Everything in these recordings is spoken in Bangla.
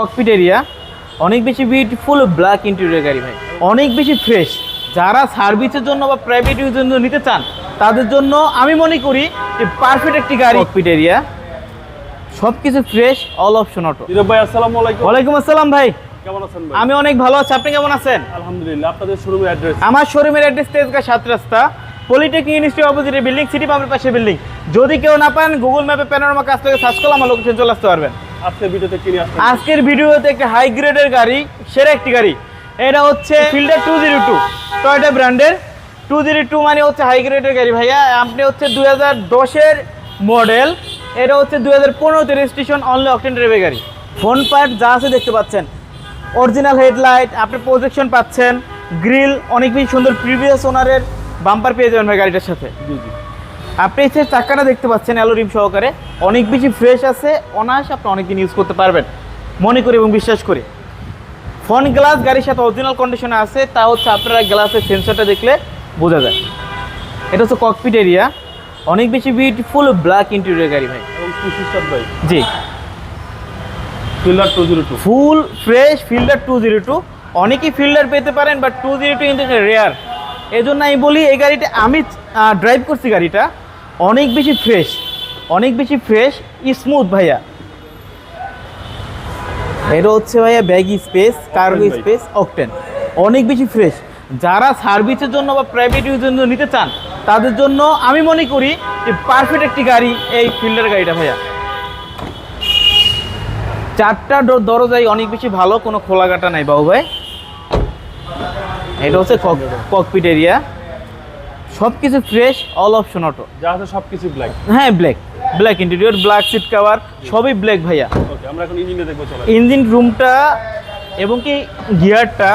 ককপিট এরিয়া অনেক বেশি বিউটিফুল ব্ল্যাক ইন্টেরিয়র গাড়ি ভাই। অনেক বেশি ফ্রেশ যারা সার্ভিসের জন্য বা প্রাইভেট ইউজের জন্য নিতে চান তাদের জন্য আমি মনে করি যে পারফেক্ট একটি গাড়ি ককপিট এরিয়া সব কিছু ফ্রেশ অল অপশন অটো ভাই আসসালামু আলাইকুম। ওয়ালাইকুম আসসালাম ভাই। কেমন আছেন ভাই? আমি অনেক ভালো আছি। আপনি কেমন আছেন? আলহামদুলিল্লাহ আপনাদের শোরুমের অ্যাড্রেস আমার শোরুমের অ্যাড্রেস তেজগা সাত রাস্তা। পলিটেকনিক ইউনিভার্সিটি অপোজিটে বিল্ডিং সিটি পাম্পের পাশে বিল্ডিং যদি কেউ না পান গুগল ম্যাপে প্যানোরামা কাছ থেকে সার্চ করলে আমার লোকেশন চলে আসতে পারবেন। ভিডিওতে কিনে আজকের ভিডিওতে একটা হাই গ্রেডের গাড়ি সেরা একটি গাড়ি। এটা হচ্ছে fielder two zero two Toyota ব্র্যান্ডের টু জিরো টু মানে হচ্ছে হাই গ্রেডের গাড়ি ভাইয়া। আপনি হচ্ছে দুই হাজার দশের মডেল এটা হচ্ছে দুই হাজার পনেরোতে রেজিস্ট্রেশন অনলি অকটেন ড্রাইভের গাড়ি। ফোন পার্ট যা আছে দেখতে পাচ্ছেন। অরিজিনাল হেডলাইট আপনি প্রজেকশন পাচ্ছেন। গ্রিল অনেক বেশি সুন্দর প্রিভিয়াস ওনারের বাম্পার পেয়ে যাবেন ভাই গাড়িটার সাথে। জি জি। আপনি হচ্ছে চাকাটা দেখতে পাচ্ছেন অ্যালোরিম সহকারে। অনেক বেশি ফ্রেশ আছে অনায়াসে আপনি অনেকদিন ইউজ করতে পারবেন। মনে করি এবং বিশ্বাস করি। ফ্রন্ট গ্লাস গাড়ির সাথে অরিজিনাল কন্ডিশনে আছে তা হচ্ছে আপনারা গ্লাসের সেন্সরটা দেখলে বোঝা যায়। এটা হচ্ছে ককপিট এরিয়া অনেক বেশি বিউটিফুল ব্ল্যাক ইন্টেরিয়র গাড়ি ভাই। জি। Fielder two zero two full fresh fielder two zero two অনেকেই ফিল্ডার পেতে পারেন বাট টু জিরো টু কিন্তু রেয়ার এই জন্য আমি বলি এই গাড়িটা আমি ড্রাইভ করছি গাড়িটা। অনেক বেশি ফ্রেশ অনেক বেশি ফ্রেশ স্মুথ ভাইয়া। এটা হচ্ছে ভাইয়া baggy space cargo space octane অনেক বেশি ফ্রেশ যারা সার্ভিসের জন্য বা প্রাইভেট ইউজের জন্য নিতে চান তাদের জন্য আমি মনে করি যে পারফেক্ট একটি গাড়ি এই ফিল্ডার গাড়িটা ভাইয়া। চারটা দরজাই অনেক বেশি ভালো কোনো খোলাঘাটা নাই বাবু ভাই। এটা হচ্ছে ককপিট এরিয়া সব কিছু ফ্রেশ অল অপশন অটো যা আছে সব কিছু ব্ল্যাক হ্যাঁ black black interior black seat cover সবই ব্ল্যাক ভাইয়া। ওকে আমরা এখন ইঞ্জিনে দেখব চলো। ইঞ্জিন রুমটা এবং কি গিয়ারটা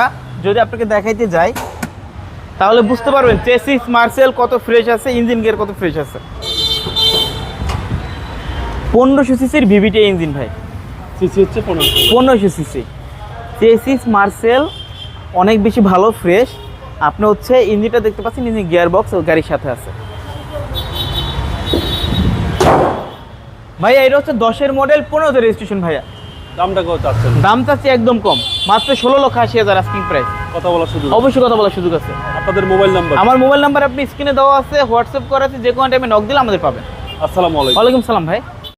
যদি আপনাকে দেখাইতে যাই তাহলে বুঝতে পারবেন চেসিস মার্সেল কত ফ্রেশ আছে ইঞ্জিন গিয়ার কত ফ্রেশ আছে। পনেরোশো সিসির ভিভিটি ইঞ্জিন ভাই। সিসি হচ্ছে পনেরোশো। পনেরোশো সিসি চেসিস মার্সেল অনেক বেশি ভালো ফ্রেশ আপনি হচ্ছে ইঞ্জিনটা দেখতে পাচ্ছেন ইঞ্জিন গিয়ার বক্স গাড়ির সাথে আছে। ভাইয়া এটা হচ্ছে দশের মডেল পনেরোতে রেজিস্ট্রেশন ভাইয়া। দামটা কত চাচ্ছেন দাম চাচ্ছি একদম কম মাত্র ষোলো লক্ষ আশি হাজার আস্কিং প্রাইস কথা বলার সুযোগ অবশ্যই কথা বলার সুযোগ আছে। আপনাদের মোবাইল নাম্বার আমার মোবাইল নাম্বার আপনি স্ক্রিনে দেওয়া আছে হোয়াটসঅ্যাপ করা আছে যে কোনো টাইমে নক দিলে আমাদের পাবেন। আসসালামু আলাইকুম। ওয়ালাইকুম সালাম ভাই।